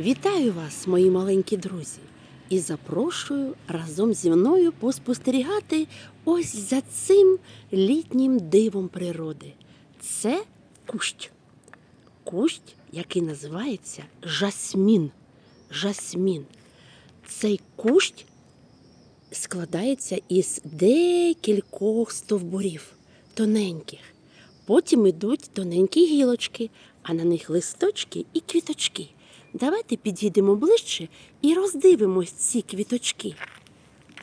Вітаю вас, мої маленькі друзі, і запрошую разом зі мною поспостерігати ось за цим літнім дивом природи. Це кущ. Кущ, який називається жасмін. Жасмін. Цей кущ складається із декількох стовбурів, тоненьких. Потім йдуть тоненькі гілочки, а на них листочки і квіточки. Давайте підійдемо ближче і роздивимось ці квіточки.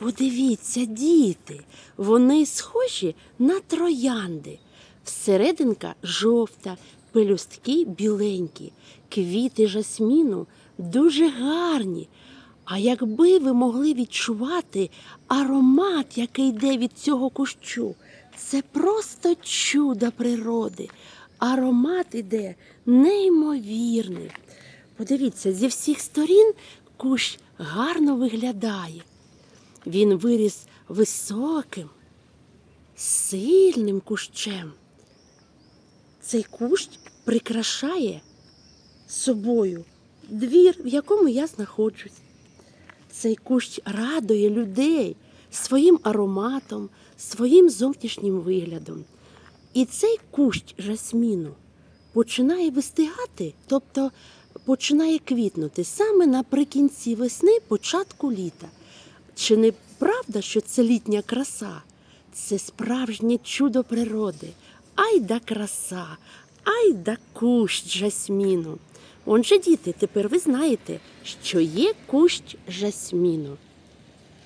Подивіться, діти, вони схожі на троянди. Всерединка жовта, пелюстки біленькі, квіти жасміну дуже гарні. А якби ви могли відчувати аромат, який йде від цього кущу, це просто чудо природи. Аромат іде неймовірний. Подивіться, зі всіх сторін кущ гарно виглядає. Він виріс високим, сильним кущем. Цей кущ прикрашає собою двір, в якому я знаходжусь. Цей кущ радує людей своїм ароматом, своїм зовнішнім виглядом. І цей кущ жасміну починає вистигати, тобто починає квітнути саме наприкінці весни, початку літа. Чи не правда, що це літня краса? Це справжнє чудо природи. Ай да краса, ай да кущ жасміну. Отже, діти, тепер ви знаєте, що є кущ жасміну.